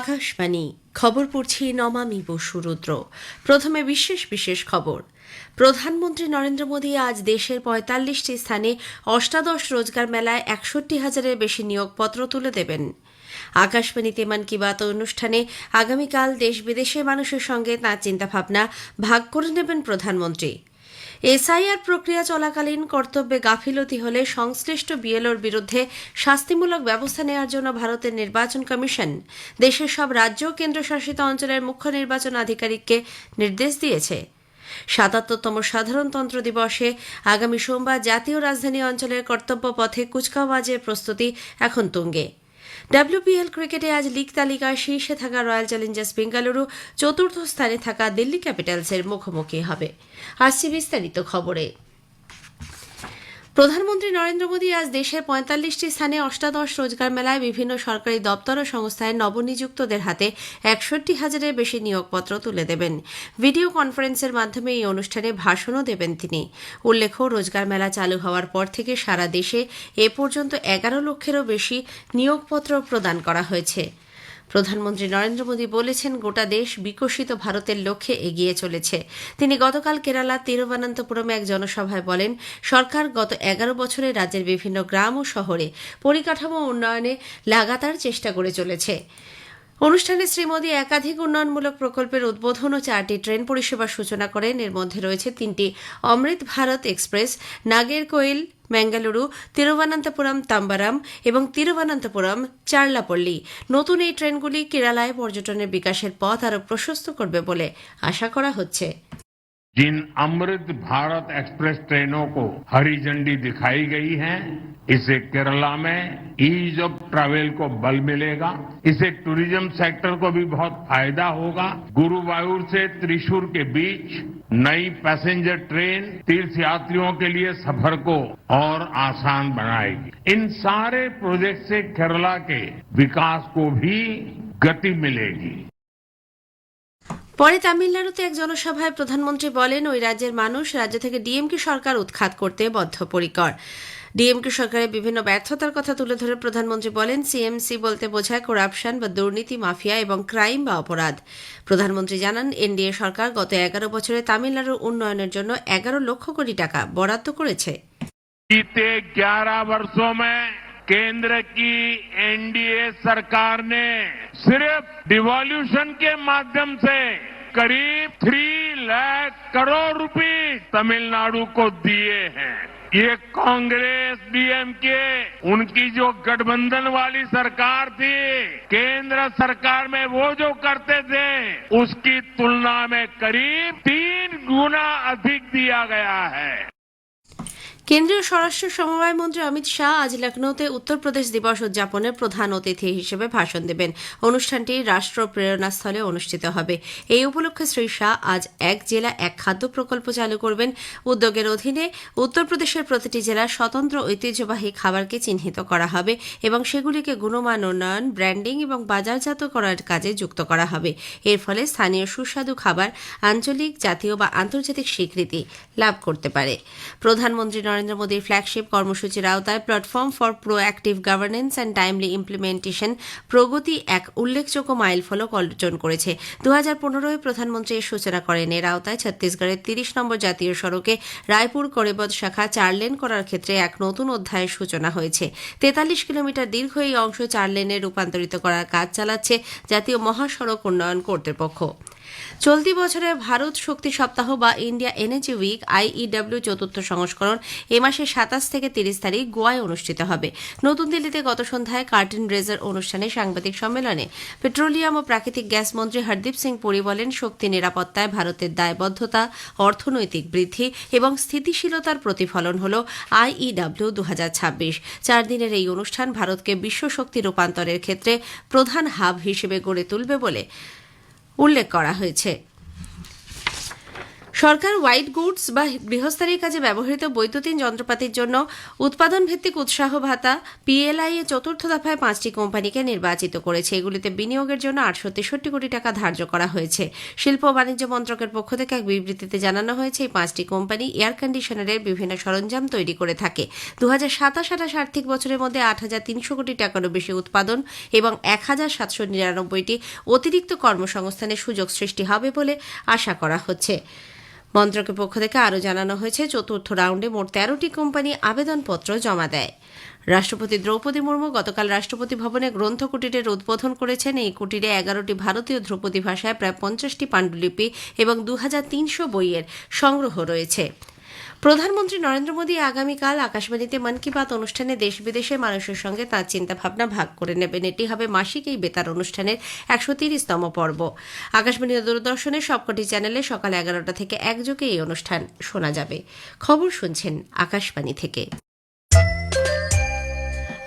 আকাশবাণী, খবর পড়ছি নমামি বসু রুদ্র। প্রথমে বিশেষ বিশেষ খবর। প্রধানমন্ত্রী নরেন্দ্র মোদী আজ দেশের পঁয়তাল্লিশটি স্থানে অষ্টাদশ রোজগার মেলায় একষট্টি হাজারের বেশি নিয়োগপত্র তুলে দেবেন। আকাশবাণীতে মন কি বাত অনুষ্ঠানে আগামীকাল দেশ বিদেশের মানুষের সঙ্গে তাঁর চিন্তাভাবনা ভাগ করে নেবেন প্রধানমন্ত্রী। এসআইআর প্রক্রিয়া চলাকালীন কর্তব্যে গাফিলতি হলে সংশ্লিষ্ট বিএলওর বিরুদ্ধে শাস্তিমূলক ব্যবস্থা নেওয়ার জন্য ভারতের নির্বাচন কমিশন। দেশের সব রাজ্য ও কেন্দ্রশাসিত অঞ্চলের মুখ্য নির্বাচন আধিকারিককে নির্দেশ দিয়েছে। সাতাত্তরতম সাধারণতন্ত্র দিবসে আগামী সোমবার জাতীয় রাজধানী অঞ্চলের কর্তব্য পথে কুচকাওয়াজের প্রস্তুতি এখন তুঙ্গে। ডাব্লিউপিএল ক্রিকেটে আজ লিগ তালিকার শীর্ষে থাকা রয়্যাল চ্যালেঞ্জার্স বেঙ্গালুরু চতুর্থ স্থানে থাকা দিল্লি ক্যাপিটালসের মুখোমুখি হবে। আসছে বিস্তারিত খবরে। প্রধানমন্ত্রী নরেন্দ্র মোদী আজ দেশের পঁয়তাল্লিশটি স্থানে অষ্টাদশ রোজগার মেলায় বিভিন্ন সরকারি দপ্তর ও সংস্থায় নবনিযুক্তদের হাতে একষট্টি হাজারের বেশি নিয়োগপত্র তুলে দেবেন। ভিডিও কনফারেন্সের মাধ্যমে এই অনুষ্ঠানে ভাষণও দেবেন তিনি। উল্লেখ্য, রোজগার মেলা চালু হওয়ার পর থেকে সারা দেশে এ পর্যন্ত এগারো লক্ষেরও বেশি নিয়োগপত্র প্রদান করা হয়েছে। প্রধানমন্ত্রী নরেন্দ্র মোদী বলেছেন, গোটা দেশ বিকশিত ভারতের লক্ষ্যে এগিয়ে চলেছে। তিনি গতকাল কেরালা তিরুবনন্তপুরমে এক জনসভায় বলেন, সরকার গত এগারো বছরে রাজ্যের বিভিন্ন গ্রাম ও শহরে পরিকাঠামো উন্নয়নে লাগাতার চেষ্টা করে চলেছে। অনুষ্ঠানে শ্রী মোদী একাধিক উন্নয়নমূলক প্রকল্পের উদ্বোধন ও চারটি ট্রেন পরিষেবার সূচনা করেন। এর মধ্যে রয়েছে তিনটি অমৃত ভারত এক্সপ্রেস নাগেরকোয়েল ম্যাঙ্গালুরু, তিরুবনন্তপুরম, তাম্বারাম এবং তিরুবনন্তপুরম, চার্লাপল্লী। নতুন এই ট্রেনগুলি কেরালায় পর্যটনের বিকাশের পথ আরও প্রশস্ত করবে বলে আশা করা হচ্ছে। जिन अमृत भारत एक्सप्रेस ट्रेनों को हरी झंडी दिखाई गई है इससे केरला में ईज ऑफ़ ट्रैवल को बल मिलेगा। इससे टूरिज़्म सेक्टर को भी बहुत फ़ायदा होगा। गुरुवायूर से त्रिशूर के बीच नई पैसेंजर ट्रेन तीर्थ यात्रियों के लिए सफ़र को और आसान बनाएगी। इन सारे प्रोजेक्ट से केरला के विकास को भी गति मिलेगी। পরে তামিলনাড়ুতে এক জনসভায় প্রধানমন্ত্রী বলেন, ওই রাজ্যের মানুষ রাজ্য থেকে ডিএমকে সরকার উৎখাত করতে বদ্ধপরিকর। ডিএমকে সরকারের বিভিন্ন ব্যর্থতার কথা তুলে ধরে প্রধানমন্ত্রী বলেন, সিএমসি বলতে বোঝায় করাপশন বা দুর্নীতি, মাফিয়া এবং ক্রাইম বা অপরাধ। প্রধানমন্ত্রী জানান, এনডিএ সরকার গত এগারো বছরে তামিলনাড়ুর উন্নয়নের জন্য এগারো লক্ষ কোটি টাকা বরাদ্দ করেছে। केंद्र की एनडीए सरकार ने सिर्फ़ डिवॉल्यूशन के माध्यम से करीब थ्री लाख करोड़ रुपए तमिलनाडु को दिए हैं। ये कांग्रेस डीएमके उनकी जो गठबंधन वाली सरकार थी, केंद्र सरकार में वो जो करते थे, उसकी तुलना में करीब तीन गुना अधिक दिया गया है। কেন্দ্রীয় স্বরাষ্ট্র সমবায় মন্ত্রী অমিত শাহ আজ লখনৌতে উত্তরপ্রদেশ দিবস উদযাপনের প্রধান অতিথি হিসেবে ভাষণ দেবেন। অনুষ্ঠানটি রাষ্ট্র প্রেরণাস্থলে অনুষ্ঠিত হবে। এই উপলক্ষে শ্রী শাহ আজ এক জেলা, এক খাদ্য প্রকল্প চালু করবেন। উদ্যোগের অধীনে উত্তরপ্রদেশের প্রতিটি জেলার স্বতন্ত্র ঐতিহ্যবাহী খাবারকে চিহ্নিত করা হবে এবং সেগুলিকে গুণমান উন্নয়ন, ব্র্যান্ডিং এবং বাজারজাত করার কাজে যুক্ত করা হবে। এর ফলে স্থানীয় সুস্বাদু খাবার, আঞ্চলিক, জাতীয় বা আন্তর্জাতিক স্বীকৃতি লাভ করতে পারে। প্রধানমন্ত্রী নরেন্দ্র মোদীর ফ্ল্যাগশিপ কর্মসূচির আওতায় platform for proactive governance and timely implementation Pragati এক উল্লেখযোগ্য মাইলফলক অর্জন করেছে। দু হাজার পনেরোয় প্রধানমন্ত্রী এর সূচনা করেন। এর আওতায় ছত্তিশগড়ের তিরিশ নম্বর জাতীয় সড়কে রায়পুর করেবদ শাখা চার লেন করার ক্ষেত্রে এক নতুন অধ্যায়ের সূচনা হয়েছে। তেতাল্লিশ কিলোমিটার দীর্ঘ এই অংশ চার লেনে রূপান্তরিত করার কাজ চালাচ্ছে জাতীয় মহাসড়ক উন্নয়ন কর্তৃপক্ষ। চলতি বছরে ভারত শক্তি সপ্তাহ বা ইন্ডিয়া এনার্জি উইক আইইডব্লিউ চতুর্থ সংস্করণ এ মাসের সাতাশ থেকে তিরিশ তারিখ গোয়ায় অনুষ্ঠিত হবে। নতুন দিল্লিতে গত সন্ধ্যায় কার্টিন রেজার অনুষ্ঠানে সাংবাদিক সম্মেলনে পেট্রোলিয়াম ও প্রাকৃতিক গ্যাস মন্ত্রী হরদীপ সিং পুরী বলেন, শক্তি নিরাপত্তায় ভারতের দায়বদ্ধতা, অর্থনৈতিক বৃদ্ধি এবং স্থিতিশীলতার প্রতিফলন হল আইইডব্লিউ দু চার দিনের এই অনুষ্ঠান ভারতকে বিশ্ব শক্তি রূপান্তরের ক্ষেত্রে প্রধান হাব হিসেবে গড়ে তুলবে বলে উল্লেখ করা হয়েছে। সরকার হোয়াইট গুডস বা গৃহস্থালির কাজে ব্যবহৃত বৈদ্যুতিন যন্ত্রপাতির জন্য উৎপাদন ভিত্তিক উৎসাহ ভাতা পিএলআই এ চতুর্থ দফায় পাঁচটি কোম্পানিকে নির্বাচিত করেছে। এগুলিতে বিনিয়োগের জন্য আটশো তেষট্টি কোটি টাকা ধার্য করা হয়েছে। শিল্প বাণিজ্য মন্ত্রকের পক্ষ থেকে এক বিবৃতিতে জানানো হয়েছে, এই পাঁচটি কোম্পানি এয়ার কন্ডিশনারের বিভিন্ন সরঞ্জাম তৈরি করে থাকে। দু হাজার সাতাশ আঠাশ আর্থিক বছরের মধ্যে আট হাজার তিনশো কোটি টাকারও বেশি উৎপাদন এবং এক হাজার সাতশো নিরানব্বইটি অতিরিক্ত কর্মসংস্থানের সুযোগ সৃষ্টি হবে বলে আশা করা হচ্ছে। মন্ত্রকের পক্ষ থেকে আরও জানানো হয়েছে, চতুর্থ রাউন্ডে মোট তেরোটি কোম্পানি আবেদনপত্র জমা দেয়। রাষ্ট্রপতি দ্রৌপদী মুর্মু গতকাল রাষ্ট্রপতি ভবনে গ্রন্থ কুটিরের উদ্বোধন করেছেন। এই কুটিরে এগারোটি ভারতীয় ধ্রুপদী ভাষায় প্রায় পঞ্চাশটি পাণ্ডুলিপি এবং দু হাজার তিনশো বইয়ের সংগ্রহ রয়েছে। প্রধানমন্ত্রী নরেন্দ্র মোদী আগামীকাল আকাশবাণীতে মন কি বাত অনুষ্ঠানে দেশ বিদেশের মানুষের সঙ্গে তাঁর চিন্তাভাবনা ভাগ করে নেবেন। এটি হবে মাসিক এই বেতার অনুষ্ঠানের একশো তিরিশতম পর্ব। আকাশবাণী দূরদর্শনের সবকটি চ্যানেলে সকাল এগারোটা থেকে একযোগে এই অনুষ্ঠান শোনা যাবে। খবর শুনছেন আকাশবাণী থেকে।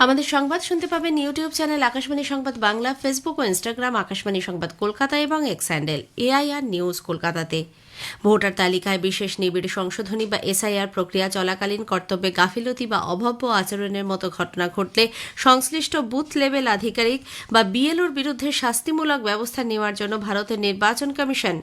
আমাদের সংবাদ শুনতে পাবেন YouTube channel Akashvani Sangbad Bangla, Facebook ও ইনস্টাগ্রাম, আকাশবাণী সংবাদ কলকাতা এবং এক্স হ্যান্ডেল এআইআর নিউজ কলকাতাতে। ভোটার তালিকায় বিশেষ নিবিড় সংশোধনী বা এসআইআর প্রক্রিয়া চলাকালীন কর্তব্যে গাফিলতি বা অভব্য আচরণের মতো ঘটনা ঘটলে সংশ্লিষ্ট বুথ লেভেল আধিকারিক বা বিএলওর বিরুদ্ধে শাস্তিমূলক ব্যবস্থা নেওয়ার জন্য ভারতের নির্বাচন কমিশন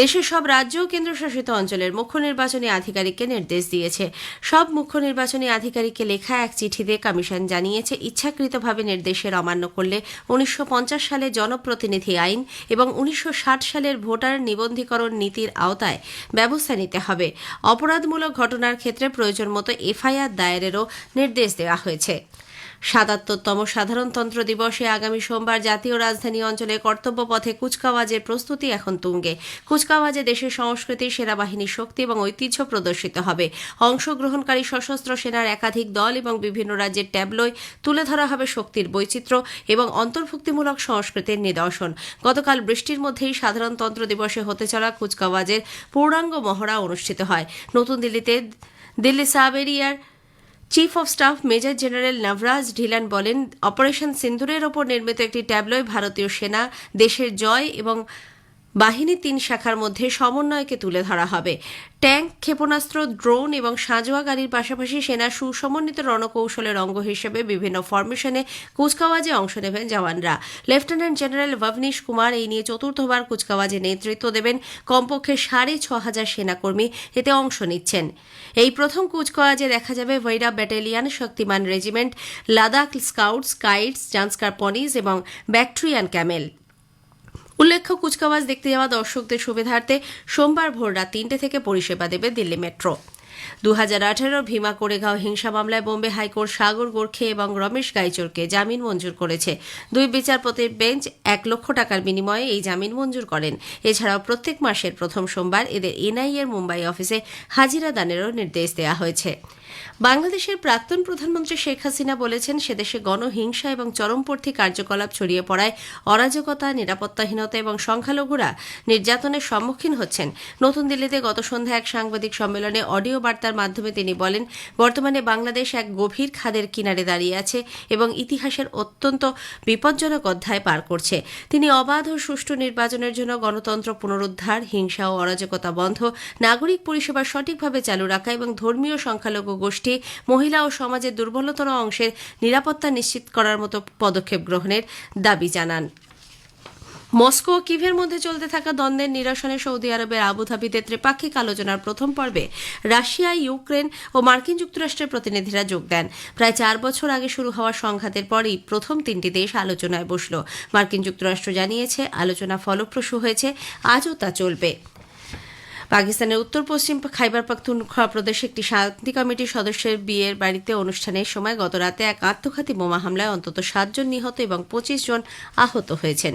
দেশের সব রাজ্য ও কেন্দ্রশাসিত অঞ্চলের মুখ্য নির্বাচনী আধিকারিককে নির্দেশ দিয়েছে। সব মুখ্য নির্বাচনী আধিকারিককে লেখা এক চিঠিতে কমিশন জানিয়েছে, ইচ্ছাকৃতভাবে নির্দেশের অমান্য করলে উনিশশো পঞ্চাশ সালে জনপ্রতিনিধি আইন এবং উনিশশো ষাট সালের ভোটার নিবন্ধীকরণ নীতির আওতায় ব্যবস্থা নিতে হবে। অপরাধমূলক ঘটনার ক্ষেত্রে প্রয়োজন মতো এফআইআর দায়েরেরও নির্দেশ দেওয়া হয়েছে। সাতাত্তরতম সাধারণতন্ত্র দিবসে আগামী সোমবার জাতীয় রাজধানী অঞ্চলে কর্তব্য পথে কুচকাওয়াজের প্রস্তুতি এখন তুঙ্গে। কুচকাওয়াজে দেশের সংস্কৃতি, সেনাবাহিনীর শক্তি এবং ঐতিহ্য প্রদর্শিত হবে। অংশগ্রহণকারী সশস্ত্র সেনার একাধিক দল এবং বিভিন্ন রাজ্যের ট্যাবলোয় তুলে ধরা হবে শক্তির বৈচিত্র্য এবং অন্তর্ভুক্তিমূলক সংস্কৃতির নিদর্শন। গতকাল বৃষ্টির মধ্যেই সাধারণতন্ত্র দিবসে হতে চলা কুচকাওয়াজের পূর্ণাঙ্গ মহড়া অনুষ্ঠিত হয়। নতুন দিল্লিতে দিল্লি সাব এরিয়ার chief of staff major general Navraj Dhillon বলেন অপারেশন সিন্ধুরের ওপর নির্মিত একটি ট্যাবলয় ভারতীয় সেনা, দেশের জয় এবং বাহিনীর তিন শাখার মধ্যে সমন্বয়কে তুলে ধরা হবে। ট্যাঙ্ক, ক্ষেপণাস্ত্র, ড্রোন এবং সাঁজোয়া গাড়ির পাশাপাশি সেনা সুসমন্বিত রণকৌশলের অঙ্গ হিসেবে বিভিন্ন ফরমেশনে কুচকাওয়াজে অংশ নেবেন জওয়ানরা। লেফটেন্যান্ট জেনারেল ভবনীশ কুমার এই নিয়ে চতুর্থবার কুচকাওয়াজে নেতৃত্ব দেবেন কমপক্ষে সাড়ে ছ হাজার সেনাকর্মী। এতে অংশ নিচ্ছেন। এই প্রথম কুচকাওয়াজে দেখা যাবে Bhairav battalion Shaktiman regiment, Ladakh scouts, kites, Zanskar ponies এবং ব্যাকট্রিয়ান ক্যামেল। উল্লেখ্য, কুচকাওয়াজ দেখতে যাওয়া দর্শকদের সুবিধার্থে সোমবার ভোর রাত তিনটে থেকে পরিষেবা দেবে দিল্লি মেট্রো। দু হাজার আঠারো ভীমা কোরেগাঁও হিংসা মামলায় বোম্বে হাইকোর্ট সাগর গোর্খে এবং রমেশ গাইচোরকে জামিন মঞ্জুর করেছে। দুই বিচারপতির বেঞ্চ এক লক্ষ টাকার বিনিময়ে এই জামিন মঞ্জুর করেন। এছাড়াও প্রত্যেক মাসের প্রথম সোমবার এদের এনআইএর মুম্বাই অফিসে হাজিরা দানেরও নির্দেশ দেওয়া হয়েছে। বাংলাদেশের প্রাক্তন প্রধানমন্ত্রী শেখ হাসিনা বলেছেন সেদেশে গণহিংসা এবং চরমপন্থী কার্যকলাপ ছড়িয়ে পড়ায় অরাজকতা, নিরাপত্তাহীনতা এবং সংখ্যালঘুরা নির্যাতনের সম্মুখীন হচ্ছেন। নতুন দিল্লিতে গত সন্ধ্যায় এক সাংবাদিক সম্মেলনে অডিও বার্তার মাধ্যমে তিনি বলেন, বর্তমানে বাংলাদেশ এক গভীর খাদের কিনারে দাঁড়িয়ে আছে এবং ইতিহাসের অত্যন্ত বিপজ্জনক অধ্যায় পার করছে। তিনি অবাধ ও সুষ্ঠু নির্বাচনের জন্য গণতন্ত্র পুনরুদ্ধার, হিংসা ও অরাজকতা বন্ধ, নাগরিক পরিষেবা সঠিকভাবে চালু রাখা এবং ধর্মীয় সংখ্যালঘু গোষ্ঠী মহিলা ও সমাজের দুর্বলতর অংশের নিরাপত্তা নিশ্চিত করার মতো পদক্ষেপ গ্রহণের দাবি জানান। মস্কো ও কিভের মধ্যে চলতে থাকা দ্বন্দ্বের নিরসনে সৌদি আরবের আবুধাবিতে ত্রিপাক্ষিক আলোচনার প্রথম পর্বে রাশিয়া, ইউক্রেন ও মার্কিন যুক্তরাষ্ট্রের প্রতিনিধিরা যোগ দেন। প্রায় চার বছর আগে শুরু হওয়া সংঘাতের পরই প্রথম তিনটি দেশ আলোচনায় বসল। মার্কিন যুক্তরাষ্ট্র জানিয়েছে, আলোচনা ফলপ্রসূ হয়েছে, আজও তা চলবে। পাকিস্তানের উত্তর পশ্চিম খাইবার পাখতুনখোয়া প্রদেশে একটি শান্তি কমিটির সদস্যের বিয়ের বাড়িতে অনুষ্ঠানের সময় গতরাতে এক আত্মঘাতী বোমা হামলায় অন্তত সাতজন নিহত এবং পঁচিশ জন আহত হয়েছেন।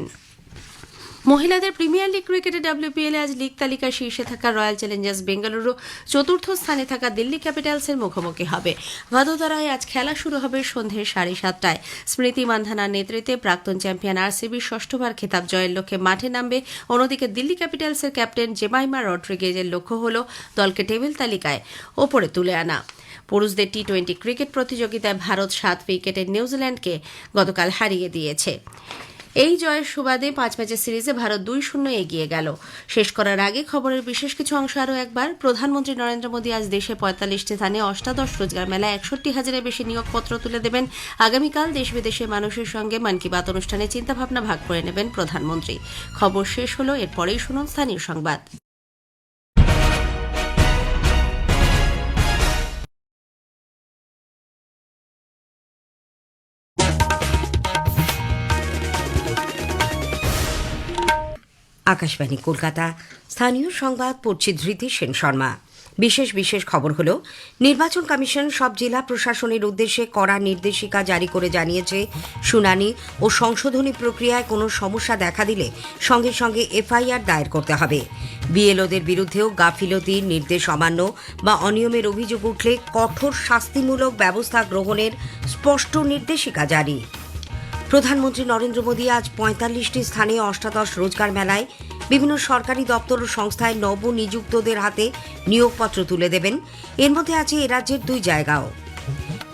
মহিলাদের প্রিমিয়ার লিগ ক্রিকেটে ডাব্লিউপিএলে আজ লিগ তালিকার শীর্ষে থাকা রয়্যাল চ্যালেঞ্জার্স বেঙ্গালুরু চতুর্থ স্থানে থাকা দিল্লি ক্যাপিটালসের মুখোমুখি হবে। ভাদোদারায় আজ খেলা শুরু হবে সন্ধ্যে সাড়ে সাতটায়। স্মৃতি মান্ধানার নেতৃত্বে প্রাক্তন চ্যাম্পিয়ন আরসিবির ষষ্ঠবার খেতাব জয়ের লক্ষ্যে মাঠে নামবে। অন্যদিকে দিল্লি ক্যাপিটালসের ক্যাপ্টেন জেমাইমা রড্রিগেজের লক্ষ্য হল দলকে টেবিল তালিকায় ওপরে তুলে আনা। পুরুষদের টি টোয়েন্টি ক্রিকেট প্রতিযোগিতায় ভারত সাত উইকেটে নিউজিল্যান্ডকে গতকাল হারিয়ে দিয়েছে। এই জয়ের সুবাদে পাঁচ ম্যাচের সিরিজে ভারত দুই শূন্য এগিয়ে গেল। শেষ করার আগে খবরের বিশেষ কিছু অংশ আরও একবার। প্রধানমন্ত্রী নরেন্দ্র মোদী আজ দেশে পঁয়তাল্লিশটি স্থানে অষ্টাদশ রোজগার মেলায় একষট্টি হাজারের বেশি নিয়োগপত্র তুলে দেবেন। আগামীকাল দেশ বিদেশের মানুষের সঙ্গে মন কি বাত অনুষ্ঠানে চিন্তাভাবনা ভাগ করে নেবেন প্রধানমন্ত্রী। খবর শেষ হল, এরপরেই শুনুন স্থানীয় সংবাদ। আকাশবাণী, কলকাতা। স্থানীয় সংবাদ পড়ছি ধৃতি সেন শর্মা। বিশেষ বিশেষ খবর হল, নির্বাচন কমিশন সব জেলা প্রশাসনের উদ্দেশ্যে কড়া নির্দেশিকা জারি করে জানিয়েছে শুনানি ও সংশোধনী প্রক্রিয়ায় কোনো সমস্যা দেখা দিলে সঙ্গে সঙ্গে এফআইআর দায়ের করতে হবে। বিএলওদের বিরুদ্ধেও গাফিলতি, নির্দেশ অমান্য বা অনিয়মের অভিযোগ উঠলে কঠোর শাস্তিমূলক ব্যবস্থা গ্রহণের স্পষ্ট নির্দেশিকা জারি। প্রধানমন্ত্রী নরেন্দ্র মোদী আজ পঁয়তাল্লিশটি স্থানে অষ্টাদশ রোজগার মেলায় বিভিন্ন সরকারি দপ্তর ও সংস্থায় নবনিযুক্তদের হাতে নিয়োগপত্র তুলে দেবেন। এর মধ্যে আছে এ রাজ্যের দুই জায়গাও।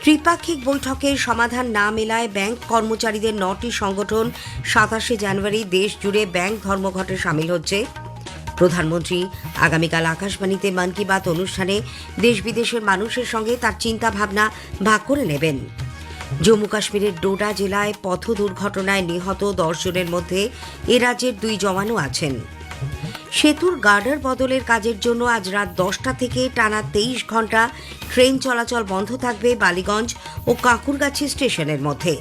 ত্রিপাক্ষিক বৈঠকে সমাধান না মেলায় ব্যাংক কর্মচারীদের নটি সংগঠন সাতাশে জানুয়ারি দেশ জুড়ে ব্যাংক ধর্মঘটে সামিল হচ্ছে। প্রধানমন্ত্রী আগামীকাল আকাশবাণীতে মন কি বাত অনুষ্ঠানে দেশ বিদেশের মানুষের সঙ্গে তার চিন্তা ভাবনা ভাগ করে নেবেন। জম্মু কাশ্মীরের ডোডা জেলায় পথ দুর্ঘটনায় নিহত দশ জনের মধ্যে এ রাজ্যের দুই জওয়ানও আছেন। সেতুর গার্ডার বদলের কাজের জন্য আজ রাত দশটা থেকে টানা তেইশ ঘণ্টা ট্রেন চলাচল বন্ধ থাকবে বালিগঞ্জ ও কাঁকুরগাছি স্টেশনের মধ্যে।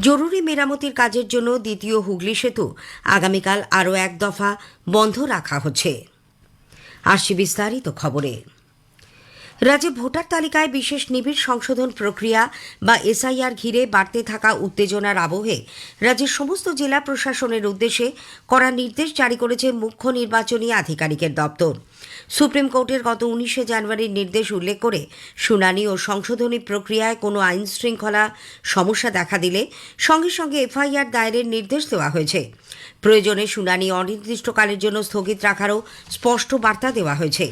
জরুরি মেরামতির কাজের জন্য দ্বিতীয় হুগলি সেতু আগামীকাল আরও এক দফা বন্ধ রাখা হচ্ছে। আসছি বিস্তারিত খবরে। রাজ্যে ভোটার তালিকায় বিশেষ নিবিড় সংশোধন প্রক্রিয়া বা এসআইআর ঘিরে বাড়তে থাকা উত্তেজনার আবহে রাজ্যের সমস্ত জেলা প্রশাসনের উদ্দেশ্যে করা নির্দেশ জারি করেছে মুখ্য নির্বাচনী আধিকারিকের দপ্তর। সুপ্রিম কোর্টের গত উনিশে জানুয়ারির নির্দেশ উল্লেখ করে শুনানি ও সংশোধনী প্রক্রিয়ায় কোনো আইন শৃঙ্খলা সমস্যা দেখা দিলে সঙ্গে সঙ্গে এফআইআর দায়েরের নির্দেশ দেওয়া হয়েছে। প্রয়োজনে শুনানি অনির্দিষ্টকালের জন্য স্থগিত রাখারও স্পষ্ট বার্তা দেওয়া হয়েছে।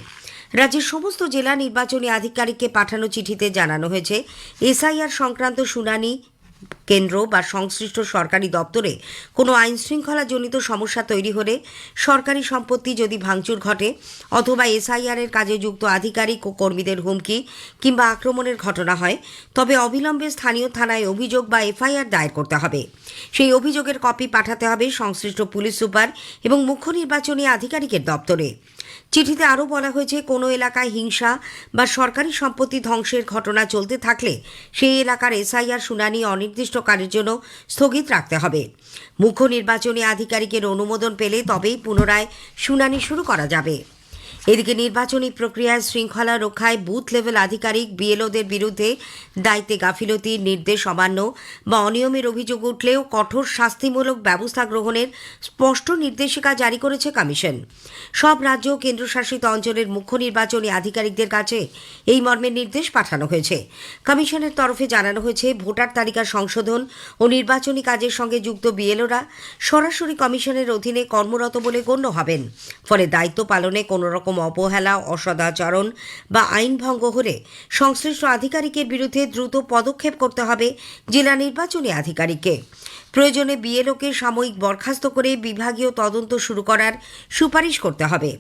রাজ্যের সমস্ত জেলা নির্বাচনী আধিকারিককে পাঠানো চিঠিতে জানানো হয়েছে, এসআইআর সংক্রান্ত শুনানি কেন্দ্র বা সংশ্লিষ্ট সরকারি দপ্তরে কোনো আইন শৃঙ্খলাজনিত সমস্যা তৈরি হলে সরকারি সম্পত্তি যদি ভাঙচুর ঘটে অথবা এসআইআর এর কাজে যুক্ত আধিকারিক ও কর্মীদের হুমকি কিংবা আক্রমণের ঘটনা হয়, তবে অবিলম্বে স্থানীয় থানায় অভিযোগ বা এফআইআর দায়ের করতে হবে। সেই অভিযোগের কপি পাঠাতে হবে সংশ্লিষ্ট পুলিশ সুপার এবং মুখ্য নির্বাচনী আধিকারিকের দপ্তরে। চিঠিতে আরও বলা হয়েছে, কোনো এলাকায় হিংসা বা সরকারি সম্পত্তি ধ্বংসের ঘটনা চলতে থাকলে সেই এলাকার এসআইআর শুনানি অনির্দিষ্টকালের জন্য স্থগিত রাখতে হবে। মুখ্য নির্বাচনী আধিকারিকের অনুমোদন পেলে তবেই পুনরায় শুনানি শুরু করা যাবে। এদিকে নির্বাচনী প্রক্রিয়ায় শৃঙ্খলা রক্ষায় বুথ লেভেল আধিকারিক বিএলওদের বিরুদ্ধে দায়িত্বে গাফিলতির নির্দেশ অমান্য। বা অনিয়মের অভিযোগ উঠলেও কঠোর শাস্তিমূলক ব্যবস্থা গ্রহণের স্পষ্ট নির্দেশিকা জারি করেছে কমিশন। সব রাজ্য ও কেন্দ্রশাসিত অঞ্চলের মুখ্য নির্বাচনী আধিকারিকদের কাছে এই মর্মের নির্দেশ পাঠানো হয়েছে। কমিশনের তরফে জানানো হয়েছে, ভোটার তালিকা সংশোধন ও নির্বাচনী কাজের সঙ্গে যুক্ত বিএলওরা সরাসরি কমিশনের অধীনে কর্মরত বলে গণ্য হবেন। ফলে দায়িত্ব পালনে কোনো রকম অবহেলা, অসদাচরণ বা আইন ভঙ্গ হলে সংশ্লিষ্ট আধিকারিকের বিরুদ্ধে দ্রুত পদক্ষেপ করতে হবে জেলা নির্বাচনী আধিকারিককে। প্রয়োজনে বিএলওকে সাময়িক বরখাস্ত করে বিভাগীয় তদন্ত শুরু করার সুপারিশ করতে হবে।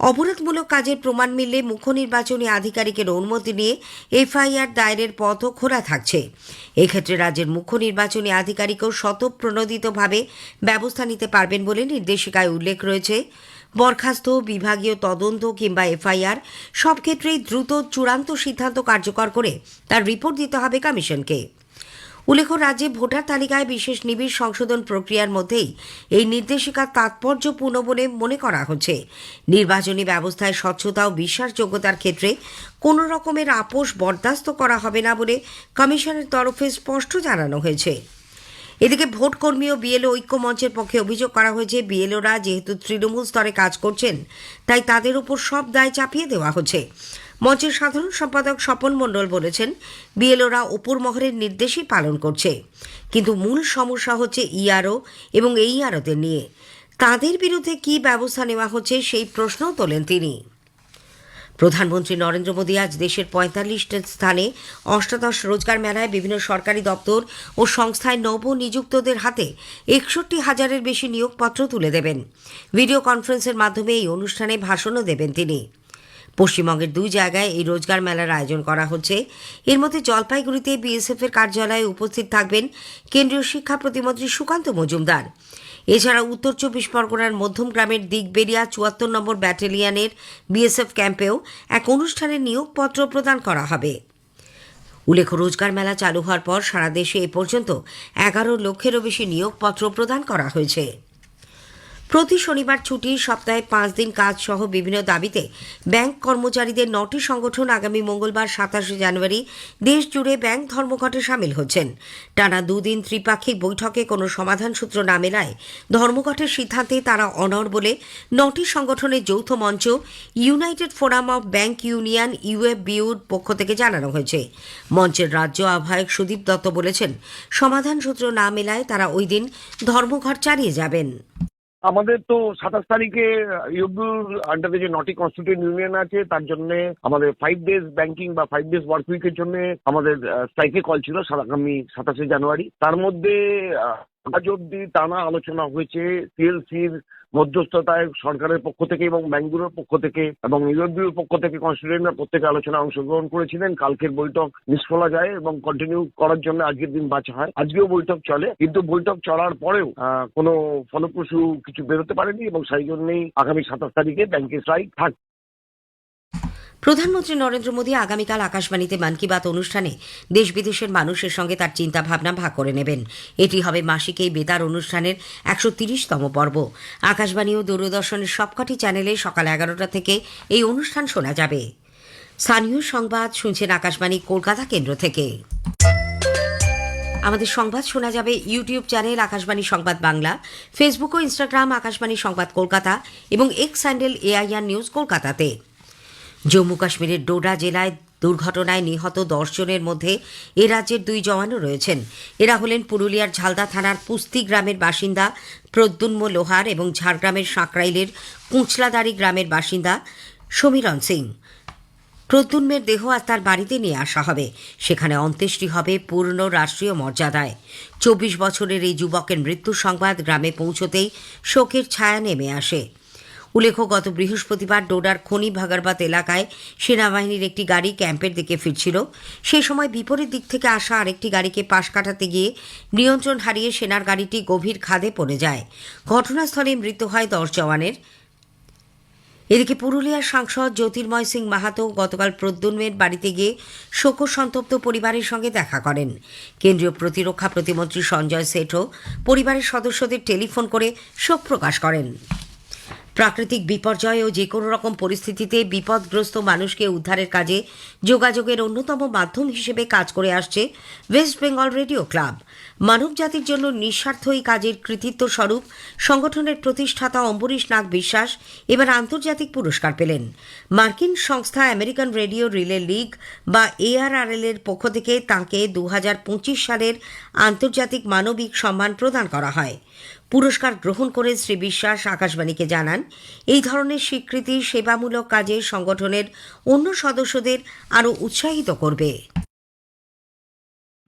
অবরোধমূলক কাজের প্রমাণ মিললে মুখ্য নির্বাচনী আধিকারিকের অনুমতি নিয়ে এফআইআর দায়েরের পথও খোলা থাকছে। এক্ষেত্রে রাজ্যের মুখ্য নির্বাচনী আধিকারিকও স্বতঃপ্রণোদিতভাবে ব্যবস্থা নিতে পারবেন বলে নির্দেশিকায় উল্লেখ রয়েছে। বরখাস্ত, বিভাগীয় তদন্ত কিংবা এফআইআর, সব ক্ষেত্রেই দ্রুত চূড়ান্ত সিদ্ধান্ত কার্যকর করে তার রিপোর্ট দিতে হবে কমিশনকে। উল্লেখ্য, রাজ্যে ভোটার তালিকায় বিশেষ নিবিড় সংশোধন প্রক্রিয়ার মধ্যেই এই নির্দেশিকা তাৎপর্যপূর্ণ বলে মনে করা হচ্ছে। নির্বাচনী ব্যবস্থায় স্বচ্ছতা ও বিশ্বাসযোগ্যতার ক্ষেত্রে কোনো রকমের আপোষ বরদাস্ত করা হবে না বলে কমিশনের তরফে স্পষ্ট জানানো হয়েছে। এদিকে ভোট কর্মী ও বিএলও ঐক্য মঞ্চের পক্ষে অভিযোগ করা হয়েছে, বিএলওরা যেহেতু তৃণমূল স্তরে কাজ করছেন, তাই তাদের উপর সব দায় চাপিয়ে দেওয়া হচ্ছে। মঞ্চের সাধারণ সম্পাদক স্বপন মণ্ডল বলেছেন, বিএলওরা উপর মহলের নির্দেশই পালন করছে। কিন্তু মূল সমস্যা হচ্ছে ইআরও এবং এই আরোদের নিয়ে। তাদের বিরুদ্ধে কী ব্যবস্থা নেওয়া হচ্ছে সেই প্রশ্নও তোলেন তিনি। প্রধানমন্ত্রী নরেন্দ্র মোদী আজ দেশের পঁয়তাল্লিশটা স্থানে অষ্টাদশ রোজগার মেলায় বিভিন্ন সরকারি দপ্তর ও সংস্থায় নবনিযুক্তদের হাতে একষট্টি হাজারের বেশি নিয়োগপত্র তুলে দেবেন। ভিডিও কনফারেন্সের মাধ্যমে এই অনুষ্ঠানে ভাষণও দেবেন তিনি। পশ্চিমবঙ্গের দুই জায়গায় এই রোজগার মেলার আয়োজন করা হচ্ছে। এর মধ্যে জলপাইগুড়িতে বিএসএফ এর কার্যালয়ে উপস্থিত থাকবেন কেন্দ্রীয় শিক্ষা প্রতিমন্ত্রী সুকান্ত মজুমদার। এছাড়া উত্তর চব্বিশ পরগনার মধ্যম গ্রামের দিগবেরিয়া চুয়াত্তর নম্বর ব্যাটালিয়নের বিএসএফ ক্যাম্পেও এক অনুষ্ঠানে নিয়োগপত্র প্রদান করা হবে। উল্লেখ্য, রোজগার মেলা চালু হওয়ার পর সারা দেশে এ পর্যন্ত এগারো লক্ষেরও বেশি নিয়োগপত্র প্রদান করা হয়েছে। প্রতি শনিবার ছুটি সপ্তাহে পাঁচ দিন কাজ সহ বিভিন্ন দাবিতে ব্যাংক কর্মচারীদের নটি সংগঠন আগামী মঙ্গলবার সাতাশে জানুয়ারি দেশ জুড়ে ব্যাংক ধর্মঘটে সামিল হচ্ছেন। টানা দুদিন ত্রিপাক্ষিক বৈঠকে কোনো সমাধান সূত্র না মেলায় ধর্মঘটের সিদ্ধান্তে তারা অনড় বলে নটি সংগঠনের যৌথ মঞ্চ united forum of bank union ইউএফবিউর পক্ষ থেকে জানানো হয়েছে। মঞ্চের রাজ্য আহ্বায়ক সুদীপ দত্ত বলেছেন সমাধান সূত্র না মেলায় তারা ওই দিন ধর্মঘট চালিয়ে যাবেন। আমাদের তো সাতাশ তারিখে ইউবিউর আন্ডারে যে নটি কনস্টিটিউন্ট ইউনিয়ন আছে, তার জন্য আমাদের ফাইভ ডেজ ব্যাংকিং বা ফাইভ ডেজ ওয়ার্ক উইকের জন্য আমাদের স্ট্রাইকে কল ছিল আগামী সাতাশে জানুয়ারি। তার মধ্যে আজ অব্দি টানা আলোচনা হয়েছে সিএলসির মধ্যস্থতায় সরকারের পক্ষ থেকে এবং ব্যাংকগুলোর পক্ষ থেকে এবং ইউএফবিউর পক্ষ থেকে কনস্টিটিউন্টরা প্রত্যেকে আলোচনায় অংশগ্রহণ করেছিলেন। কালকের বৈঠক নিষ্ফলা যায় এবং কন্টিনিউ করার জন্য আজকের দিন বাঁচা হয়। আজকেও বৈঠক চলে, কিন্তু বৈঠক চলার পরেও কোনো ফলপ্রসূ কিছু বেরোতে পারেনি এবং সেই জন্যই আগামী সাতাশ তারিখে ব্যাংকের স্ট্রাইক থাকবে প্রধানমন্ত্রী নরেন্দ্র মোদী আগামীকাল আকাশবাণীতে মন কি বাত অনুষ্ঠানে দেশ বিদেশের মানুষের সঙ্গে তার চিন্তা ভাবনা ভাগ করে নেবেন। এটি হবে মাসিক এই বেতার অনুষ্ঠানের একশো তিরিশতম পর্ব। আকাশবাণী ও দূরদর্শনের সবকটি চ্যানেলে সকাল এগারোটা থেকে এই অনুষ্ঠান শোনা যাবে। স্থানীয় সংবাদ শুনছেন আকাশবাণী কলকাতা কেন্দ্র থেকে। আমাদের সংবাদ শোনা যাবে YouTube channel Akashvani Sangbad Bangla, Facebook ও ইনস্টাগ্রাম আকাশবাণী সংবাদ কলকাতা এবং এক্স স্যান্ডেল এআইআর নিউজ কলকাতাতে। জম্মু কাশ্মীরের ডোডা জেলায় দুর্ঘটনায় নিহত দশ জনের মধ্যে এ রাজ্যের দুই জওয়ানও রয়েছেন। এরা হলেন পুরুলিয়ার ঝালদা থানার পুস্তি গ্রামের বাসিন্দা প্রদ্যুন্ম লোহার এবং ঝাড়গ্রামের সাঁকরাইলের কুঁচলাদারি গ্রামের বাসিন্দা সমীরণ সিং। প্রদ্যুন্মের দেহ আজ তার বাড়িতে নিয়ে আসা হবে। সেখানে অন্ত্যেষ্টি হবে পূর্ণ রাষ্ট্রীয় মর্যাদায়। চব্বিশ বছরের এই যুবকের মৃত্যু সংবাদ গ্রামে পৌঁছতেই শোকের ছায়া নেমে আসে। উল্লেখ্য, গত বৃহস্পতিবার ডোডার খনি ভাগারবাত এলাকায় সেনাবাহিনীর একটি গাড়ি ক্যাম্পের দিকে ফিরছিল। সেই সময় বিপরীত দিক থেকে আসা আরেকটি গাড়িকে পাশ কাটাতে গিয়ে নিয়ন্ত্রণ হারিয়ে সেনার গাড়িটি গভীর খাদে পড়ে যায়। ঘটনাস্থলে মৃত্যু হয় দশ জওয়ানের। এদিকে পুরুলিয়ার সাংসদ জ্যোতির্ময় সিং মাহাতো গতকাল প্রদ্যুন্মের বাড়িতে গিয়ে শোকসন্তপ্ত পরিবারের সঙ্গে দেখা করেন। কেন্দ্রীয় প্রতিরক্ষা প্রতিমন্ত্রী সঞ্জয় সেঠও পরিবারের সদস্যদের টেলিফোন করে শোক প্রকাশ করেন। প্রাকৃতিক বিপর্যয় ও যে কোনো রকম পরিস্থিতিতে বিপদগ্রস্ত মানুষকে উদ্ধারের কাজে যোগাযোগের অন্যতম মাধ্যম হিসেবে কাজ করে আসছে ওয়েস্ট বেঙ্গল রেডিও ক্লাব। মানব জাতির জন্য নিঃস্বার্থ এই কাজের কৃতিত্ব স্বরূপ সংগঠনের প্রতিষ্ঠাতা অম্বরীশ নাগ বিশ্বাস এবার আন্তর্জাতিক পুরস্কার পেলেন। মার্কিন সংস্থা আমেরিকান রেডিও রিলে লিগ বা এআরআরএল এর পক্ষ থেকে তাঁকে দু হাজার পঁচিশ সালের আন্তর্জাতিক মানবিক সম্মান প্রদান করা হয়। পুরস্কার গ্রহণ করে শ্রী বিশ্বাস আকাশবাণীকে জানান, এই ধরনের স্বীকৃতি সেবামূলক কাজে সংগঠনের অন্য সদস্যদের আরও উৎসাহিত করবে।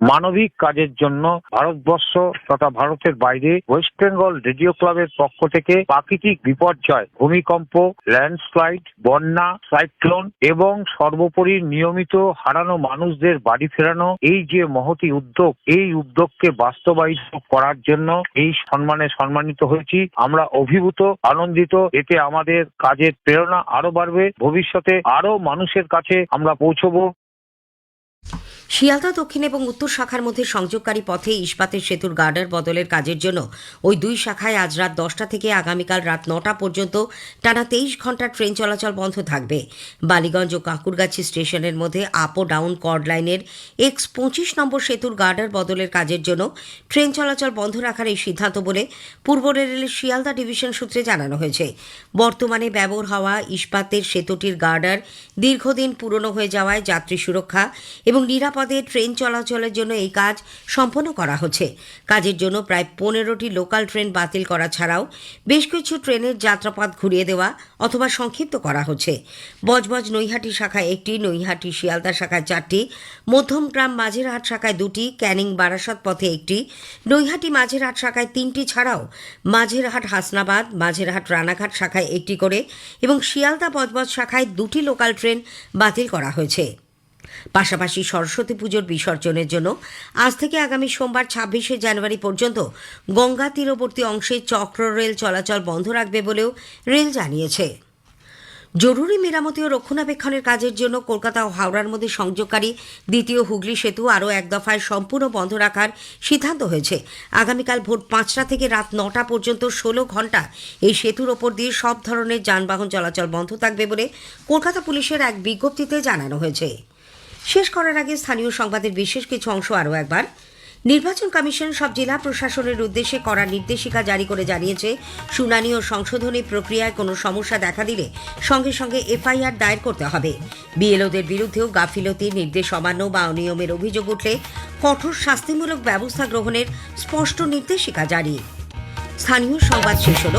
মানবিক কাজের জন্য ভারতবর্ষ তথা ভারতের বাইরে ওয়েস্ট বেঙ্গল রেডিও ক্লাবের পক্ষ থেকে প্রাকৃতিক বিপর্যয়, ভূমিকম্প ল্যান্ডস্লাইড বন্যা সাইক্লোন এবং সর্বোপরি নিয়মিত হারানো মানুষদের বাড়ি ফেরানো এই যে মহতি উদ্যোগ, এই উদ্যোগকে বাস্তবায়িত করার জন্য এই সম্মানে সম্মানিত হয়েছি। আমরা অভিভূত, আনন্দিত, এতে আমাদের কাজের প্রেরণা আরও বাড়বে। ভবিষ্যতে আরও মানুষের কাছে আমরা পৌঁছবো। শিয়ালদা দক্ষিণ এবং উত্তর শাখার মধ্যে সংযোগকারী পথে ইস্পাতের সেতুর গার্ডার বদলের কাজের জন্য ওই দুই শাখায় আজ রাত দশটা থেকে আগামীকাল রাত নটা পর্যন্ত টানা তেইশ ঘণ্টা ট্রেন চলাচল বন্ধ থাকবে। বালিগঞ্জ ও কাঁকুরগাছি স্টেশনের মধ্যে আপ ও ডাউন কর্ড লাইনের এক্স পঁচিশ নম্বর সেতুর গার্ডার বদলের কাজের জন্য ট্রেন চলাচল বন্ধ রাখার এই সিদ্ধান্ত বলে পূর্ব রেলের শিয়ালদা ডিভিশন সূত্রে জানানো হয়েছে। বর্তমানে ব্যবহার হওয়া ইস্পাতের সেতুটির গার্ডার দীর্ঘদিন পুরনো হয়ে যাওয়ায় যাত্রী সুরক্ষা এবং নিরাপত্তা পদে ট্রেন চলাচলের জন্য এই কাজ সম্পন্ন করা হচ্ছে। কাজের জন্য প্রায় পনেরোটি লোকাল ট্রেন বাতিল করা ছাড়াও বেশ কিছু ট্রেনের যাত্রাপথ ঘুরিয়ে দেওয়া অথবা সংক্ষিপ্ত করা হচ্ছে। বজবজ নৈহাটি শাখায় একটি, নৈহাটি শিয়ালদা শাখায় চারটি, মধ্যমগ্রাম মাঝেরহাট শাখায় দুটি, ক্যানিং বারাসত পথে একটি, নৈহাটি মাঝেরহাট শাখায় তিনটি ছাড়াও মাঝেরহাট হাসনাবাদ, মাঝেরহাট রানাঘাট শাখায় একটি করে এবং শিয়ালদা বজবজ শাখায় দুটি লোকাল ট্রেন বাতিল করা হয়েছে। পাশাপাশি সরস্বতী পুজোর বিসর্জনের জন্য আজ থেকে আগামী সোমবার ছাব্বিশে জানুয়ারি পর্যন্ত গঙ্গা তীরবর্তী অংশে চক্র রেল চলাচল বন্ধ রাখবে বলেও রেল জানিয়েছে। জরুরি মেরামতি ও রক্ষণাবেক্ষণের কাজের জন্য কলকাতা ও হাওড়ার মধ্যে সংযোগকারী দ্বিতীয় হুগলি সেতু আরও এক দফায় সম্পূর্ণ বন্ধ রাখার সিদ্ধান্ত হয়েছে। আগামীকাল ভোর পাঁচটা থেকে রাত নটা পর্যন্ত ষোলো ঘণ্টা এই সেতুর ওপর দিয়ে সব ধরনের যানবাহন চলাচল বন্ধ থাকবে বলে কলকাতা পুলিশের এক বিজ্ঞপ্তিতে জানানো হয়েছে। শেষ করার আগে স্থানীয় সংবাদের বিশেষ কিছু অংশ আরও একবার। নির্বাচন কমিশন সব জেলা প্রশাসনের উদ্দেশ্যে করা নির্দেশিকা জারি করে জানিয়েছে, শুনানি ও সংশোধনী প্রক্রিয়ায় কোনো সমস্যা দেখা দিলে সঙ্গে সঙ্গে এফআইআর দায়ের করতে হবে। বিএলওদের বিরুদ্ধেও গাফিলতি, নির্দেশ অমান্য বা অনিয়মের অভিযোগ উঠলে কঠোর শাস্তিমূলক ব্যবস্থা গ্রহণের স্পষ্ট নির্দেশিকা জারি। স্থানীয় সংবাদ শেষ হল।